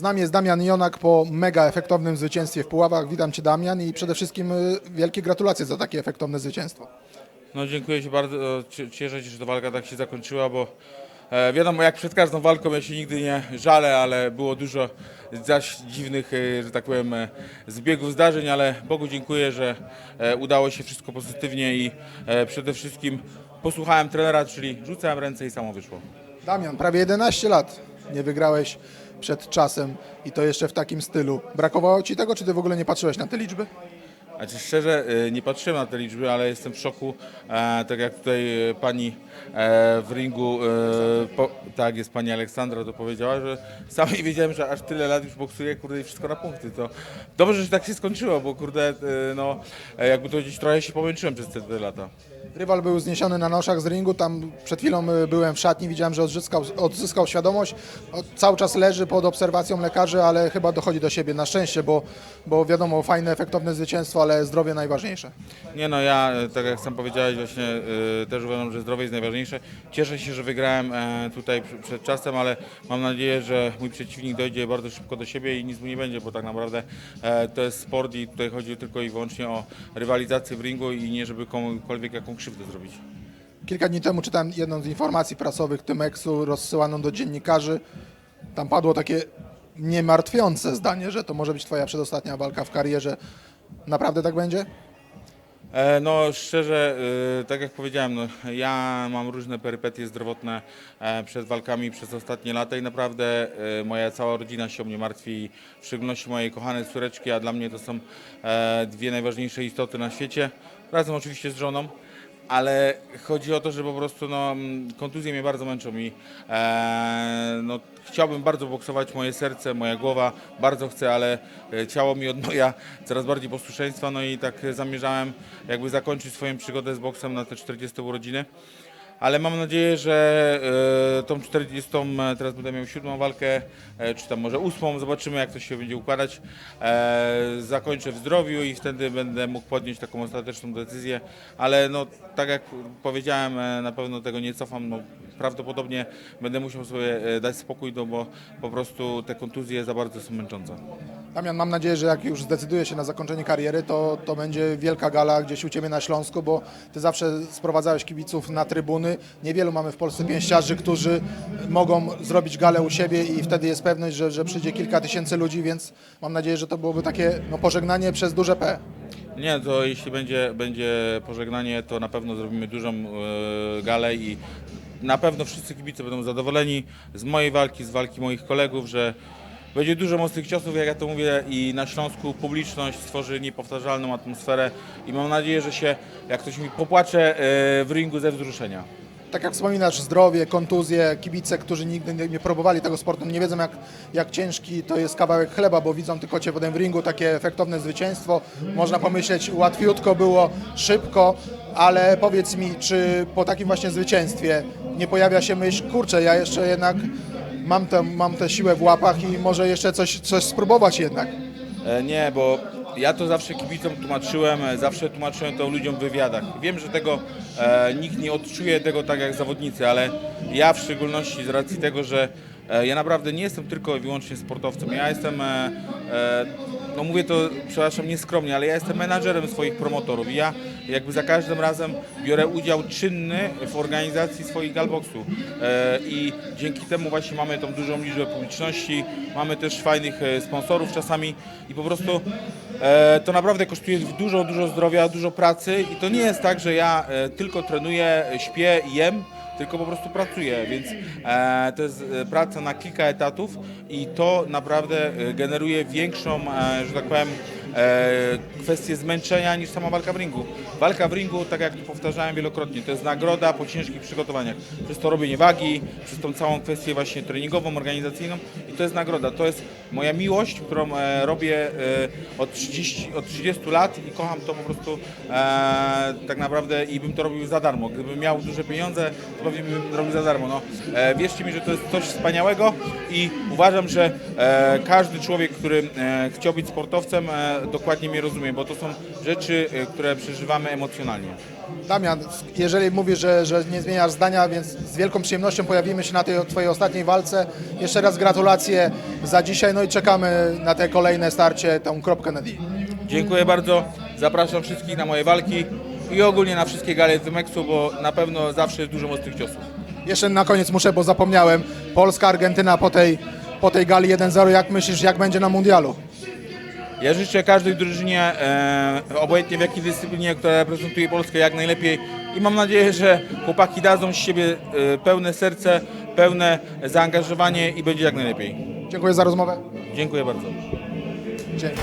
Z nami jest Damian Jonak po mega efektownym zwycięstwie w Puławach. Witam Cię Damian i przede wszystkim y, wielkie gratulacje za takie efektowne zwycięstwo. No dziękuję się bardzo, Cie- cieszę się, że ta walka tak się zakończyła, bo e, wiadomo jak przed każdą walką ja się nigdy nie żalę, ale było dużo zaś dziwnych, e, że tak powiem, e, zbiegów zdarzeń, ale Bogu dziękuję, że udało się wszystko pozytywnie i przede wszystkim posłuchałem trenera, czyli rzucałem ręce i samo wyszło. Damian, prawie 11 lat nie wygrałeś przed czasem i to jeszcze w takim stylu. Brakowało Ci tego, czy Ty w ogóle nie patrzyłeś na te liczby? Znaczy szczerze e, nie patrzyłem na te liczby, ale jestem w szoku. E, tak jak tutaj e, pani e, w ringu, po, tak jest pani Aleksandra to powiedziała, że sam nie wiedziałem, że aż tyle lat już boksuję, kurde i wszystko na punkty. To dobrze, że tak się skończyło, bo kurde, no jakby to gdzieś trochę się pomęczyłem przez te, te lata. Rywal był zniesiony na noszach z ringu, tam przed chwilą y, byłem w szatni, widziałem, że odzyskał, odzyskał świadomość. Cały czas leży pod obserwacją lekarzy, ale chyba dochodzi do siebie na szczęście, bo, bo wiadomo, fajne, efektowne zwycięstwo, ale zdrowie najważniejsze. Nie no, ja, e, tak jak sam powiedziałeś, właśnie e, też uważam, że zdrowie jest najważniejsze. Cieszę się, że wygrałem e, tutaj pr- przed czasem, ale mam nadzieję, że mój przeciwnik dojdzie bardzo szybko do siebie i nic mu nie będzie, bo tak naprawdę e, to jest sport i tutaj chodzi tylko i wyłącznie o rywalizację w ringu i nie żeby komukolwiek jaką krzywdę zrobić. Kilka dni temu czytałem jedną z informacji prasowych Tymeksu rozsyłaną do dziennikarzy. Tam padło takie niemartwiące zdanie, że to może być Twoja przedostatnia walka w karierze. Naprawdę tak będzie? E, No szczerze, e, tak jak powiedziałem, no, ja mam różne perypetie zdrowotne e, przed walkami przez ostatnie lata i naprawdę moja cała rodzina się o mnie martwi, w szczególności mojej kochane córeczki, a dla mnie to są dwie najważniejsze istoty na świecie, razem oczywiście z żoną. Ale chodzi o to, że po prostu no, mm, kontuzje mnie bardzo męczą i e, no, chciałbym bardzo boksować, moje serce, moja głowa bardzo chcę, ale e, ciało mi odmawia coraz bardziej posłuszeństwa, no i tak e, zamierzałem jakby zakończyć swoją przygodę z boksem na te 40 urodziny. Ale mam nadzieję, że e, tą 40, e, teraz będę miał siódmą walkę, e, czy tam może ósmą, zobaczymy jak to się będzie układać. Zakończę w zdrowiu i wtedy będę mógł podjąć taką ostateczną decyzję, ale no tak jak powiedziałem, na pewno tego nie cofam, no, prawdopodobnie będę musiał sobie dać spokój, no, bo po prostu te kontuzje za bardzo są męczące. Damian, mam nadzieję, że jak już zdecyduje się na zakończenie kariery, to, to będzie wielka gala gdzieś u Ciebie na Śląsku, bo Ty zawsze sprowadzałeś kibiców na trybuny. Niewielu mamy w Polsce pięściarzy, którzy mogą zrobić galę u siebie i wtedy jest pewność, że, że przyjdzie kilka tysięcy ludzi, więc mam nadzieję, że to byłoby takie no, pożegnanie przez duże P. Nie, to jeśli będzie, będzie pożegnanie, to na pewno zrobimy dużą e, galę i na pewno wszyscy kibice będą zadowoleni z mojej walki, z walki moich kolegów, że będzie dużo mocnych ciosów, jak ja to mówię, i na Śląsku publiczność stworzy niepowtarzalną atmosferę i mam nadzieję, że się, jak ktoś mi popłacze e, w ringu ze wzruszenia. Tak jak wspominasz, zdrowie, kontuzje, kibice, którzy nigdy nie, nie próbowali tego sportu, nie wiedzą jak, jak ciężki to jest kawałek chleba, bo widzą tylko Cię potem w ringu, takie efektowne zwycięstwo. Można pomyśleć, łatwiutko było, szybko, ale powiedz mi, czy po takim właśnie zwycięstwie nie pojawia się myśl, kurczę, ja jeszcze jednak mam tę mam tę siłę w łapach i może jeszcze coś, coś spróbować jednak. E, Nie, bo ja to zawsze kibicom tłumaczyłem, e, zawsze tłumaczyłem to ludziom w wywiadach. Wiem, że tego e, nikt nie odczuje tego tak jak zawodnicy, ale ja w szczególności z racji tego, że ja naprawdę nie jestem tylko i wyłącznie sportowcem. Ja jestem, e, e, no mówię to, przepraszam, nieskromnie, ale ja jestem menadżerem swoich promotorów. I ja jakby za każdym razem biorę udział czynny w organizacji swoich galboksu. E, i dzięki temu właśnie mamy tą dużą liczbę publiczności, mamy też fajnych e, sponsorów czasami. I po prostu e, to naprawdę kosztuje dużo, dużo zdrowia, dużo pracy. I to nie jest tak, że ja e, tylko trenuję, śpię i jem, tylko po prostu pracuję, więc e, to jest e, praca na kilka etatów i to naprawdę e, generuje większą, e, że tak powiem, e, kwestię zmęczenia niż sama walka w ringu. Walka w ringu, tak jak powtarzałem wielokrotnie, to jest nagroda po ciężkich przygotowaniach. Przez to robienie wagi, przez tą całą kwestię właśnie treningową, organizacyjną to jest nagroda. To jest moja miłość, którą e, robię e, od, 30, od 30 lat i kocham to po prostu e, tak naprawdę i bym to robił za darmo. Gdybym miał duże pieniądze, to pewnie bym robił za darmo. No, wierzcie mi, że to jest coś wspaniałego i uważam, że każdy człowiek, który chciał być sportowcem, dokładnie mnie rozumie, bo to są rzeczy, które przeżywamy emocjonalnie. Damian, jeżeli mówisz, że, że nie zmieniasz zdania, więc z wielką przyjemnością pojawimy się na tej Twojej ostatniej walce. Jeszcze raz gratulacje. za dzisiaj, no i czekamy na te kolejne starcie, tą kropkę na D. Dziękuję bardzo. Zapraszam wszystkich na moje walki i ogólnie na wszystkie gale z Meksu, bo na pewno zawsze jest dużo mocnych ciosów. Jeszcze na koniec muszę, bo zapomniałem, Polska, Argentyna po tej, po tej gali 1-0, jak myślisz, jak będzie na mundialu? Ja życzę każdej drużynie, e, obojętnie w jakiej dyscyplinie, która reprezentuje Polskę jak najlepiej i mam nadzieję, że chłopaki dadzą z siebie e, pełne serce, pełne zaangażowanie i będzie jak najlepiej. Dziękuję za rozmowę. Dziękuję bardzo. Dzięki.